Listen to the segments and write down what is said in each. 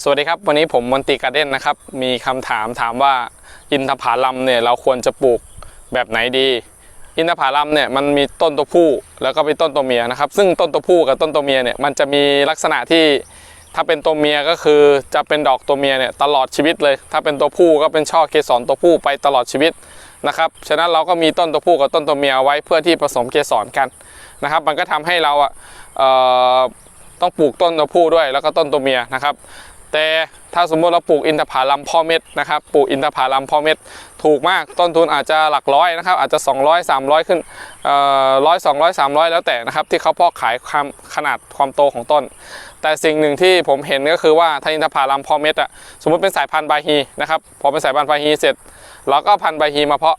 สวัสดีครับ วันนี้ผมมนตรีการ์เด้นนะครับ มีคำถามถามว่าอินทผลัมเนี่ยเราควรจะปลูกแบบไหนดี อินทผลัมเนี่ยมันมีต้นตัวผู้แล้วก็มีต้นตัวเมียนะครับ ซึ่งต้นตัวผู้กับต้นตัวเมียเนี่ยมันจะมีลักษณะที่ถ้าเป็นตัวเมียก็คือจะเป็นดอกตัวเมียเนี่ยตลอดชีวิตเลย ถ้าเป็นตัวผู้ก็เป็นช่อเกสรตัวผู้ไปตลอดชีวิตนะครับฉะนั้นเราก็มีต้นตัวผู้กับต้นตัวเมียไว้เพื่อที่ผสมเกสรกันนะครับ มันก็ทำให้เราอะต้องปลูกต้นตัวผู้ด้วยแล้วก็ต้นตัวเมียนะครับ แต่ถ้าสมมติเราปลูกอินทผลัมพ่อเม็ดนะครับปลูกอินทผลัมพ่อเม็ดถูกมากต้นทุนอาจจะหลักร้อยนะครับอาจจะ 200 300 ขึ้นร้อยสองร้อยสามร้อยแล้วแต่นะครับที่เขาเพาะขายความขนาดความโตของต้น แต่สิ่งหนึ่งที่ผมเห็นก็คือว่าถ้าอินทผลัมพ่อเม็ดอะสมมติเป็นสายพันธุ์บาฮีนะครับพอเป็นสายพันธุ์บาฮีเสร็จเราก็พันธุ์บาฮีมาเพาะ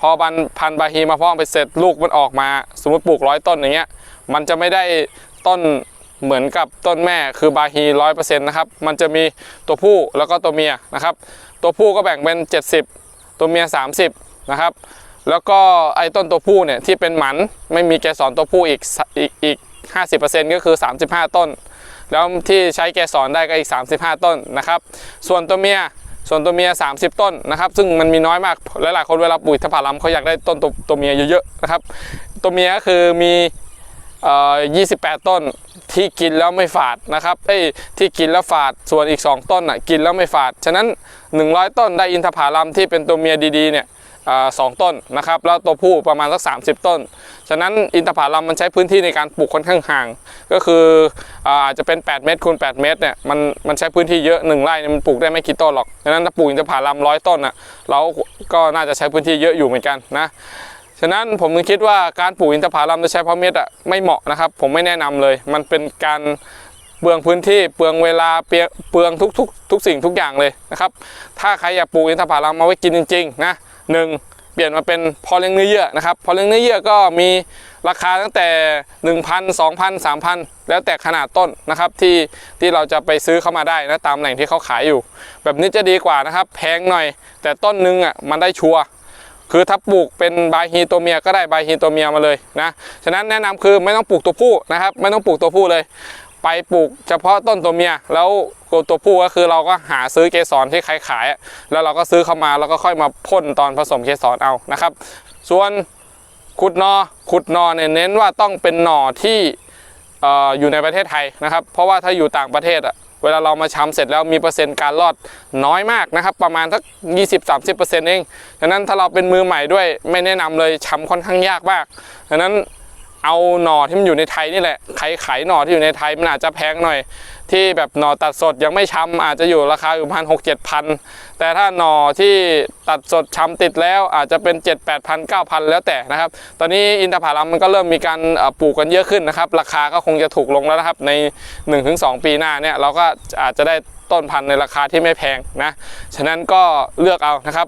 พอพันธุ์พันธุ์บาฮีมาเพาะไปเสร็จลูกมันออกมา สมมติปลูกร้อยต้นอย่างเงี้ยมันจะไม่ได้ต้น เหมือนกับต้นแม่คือบาฮีร้อยเปอร์เซ็นต์นะครับ มันจะมีตัวผู้แล้วก็ตัวเมียนะครับ ตัวผู้ก็แบ่งเป็น 70 ตัวเมีย 30 นะครับ แล้วก็ไอ้ต้นตัวผู้เนี่ยที่เป็นหมันไม่มีแกสรตัวผู้อีกอีกอีก50%ก็คือ 35 ต้น แล้วที่ใช้แกสรได้ก็อีก 35 ต้นนะครับ ส่วนตัวเมียส่วนตัวเมีย 30 ต้นนะครับ ซึ่งมันมีน้อยมากหลายๆคนเวลาปลูกทผลัมเขาอยากได้ต้นตัวตัวเมียเยอะๆนะครับ ตัวเมียก็คือมี 28 ต้นที่กินแล้วไม่ฝาดนะครับเอ้ยที่กินแล้วฝาดส่วนอีก 2 ต้นอะกินแล้วไม่ฝาด ฉะนั้น 100 ต้นได้อินทผลัมที่เป็นตัวเมียดีๆเนี่ยสองต้นนะครับแล้วตัวผู้ประมาณสัก 30 ต้น ฉะนั้นอินทผลัมมันใช้พื้นที่ในการปลูกค่อนข้างห่าง ก็คืออาจจะเป็น 8 เมตรคูณ8 เมตรเนี่ยมันมันใช้พื้นที่เยอะหนึ่งไร่เนี่ยมันปลูกได้ไม่กี่ต้นหรอก ฉะนั้นถ้าปลูกอินทผลัมร้อยต้นอะเราก็น่าจะใช้พื้นที่เยอะอยู่เหมือนกันนะ ฉะนั้นผมถึงคิดว่าการปลูกอินทผลัมโดยใช้เพาะเม็ดอะไม่เหมาะนะครับ ผมไม่แนะนำเลย มันเป็นการเปลืองพื้นที่เปลืองเวลาเปลืองทุกทุกทุกสิ่งทุกอย่างเลยนะครับ ถ้าใครอยากปลูกอินทผลัมมาไว้กินจริงๆนะหนึ่งเปลี่ยนมาเป็นพอเลี้ยงเนื้อเยื่อนะครับพอเลี้ยงเนื้อเยื่อก็มีราคาตั้งแต่ 1,000 2,000 3,000 แล้วแต่ขนาดต้นนะครับที่ที่เราจะไปซื้อเข้ามาได้นะตามแหล่งที่เขาขายอยู่ แบบนี้จะดีกว่านะครับ แพงหน่อย แต่ต้นหนึงอะมันได้ชัวร์ คือถ้าปลูกเป็นบาฮีตัวเมียก็ได้บาฮีตัวเมียมาเลยนะฉะนั้นแนะนำคือไม่ต้องปลูกตัวผู้นะครับไม่ต้องปลูกตัวผู้เลย ไปปลูกเฉพาะต้นตัวเมียแล้วตัวผู้ก็คือเราก็หาซื้อเกสรที่ใครขาย แล้วเราก็ซื้อเข้ามาแล้วก็ค่อยมาพ่นตอนผสมเกสรเอานะครับ ส่วนขุดนอขุดนอเนี่ยเน้นว่าต้องเป็นหน่อที่อ่อยู่ในประเทศไทยนะครับ เพราะว่าถ้าอยู่ต่างประเทศอะ เวลาเรามาชำเสร็จแล้วมีเปอร์เซ็นต์การรอดน้อยมากนะครับ ประมาณสัก 20-30%เองดังนั้นถ้าเราเป็นมือใหม่ด้วยไม่แนะนำเลยช้ำค่อนข้างยากมากดังนั้น เอาหน่อที่มันอยู่ในไทยนี่แหละใครขายหน่อที่อยู่ในไทยมันอาจจะแพงหน่อย ที่แบบหน่อตัดสดยังไม่ช้ำอาจจะอยู่ราคาอยู่พันหกเจ็ดพันแต่ถ้าหน่อที่ตัดสดช้ำติดแล้วอาจจะเป็น 7 8 0 0 0 9,000 แล้วแต่นะครับ ตอนนี้อินทผลัมมันก็เริ่มมีการปลูกกันเยอะขึ้นนะครับ ราคาก็คงจะถูกลงแล้วนะครับใน 1-2 ปีหน้าเนี่ยเราก็อาจจะได้ต้นพันธุ์ในราคาที่ไม่แพงนะ ฉะนั้นก็เลือกเอานะครับ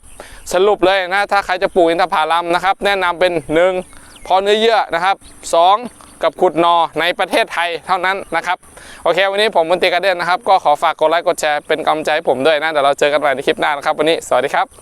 สรุปเลยนะ ถ้าใครจะปลูกอินทผลัมนะครับ แนะนำเป็น 1 พอเนื้อเยื่อนะครับ 2 กับขุดนอในประเทศไทยเท่านั้นนะครับ โอเค วันนี้ผมมนตรีการเดนนะครับ ก็ขอฝากกดไลค์กดแชร์เป็นกำลังใจให้ผมด้วยนะเดี๋ยวเราเจอกันใหม่ในคลิปหน้านะครับ วันนี้สวัสดีครับ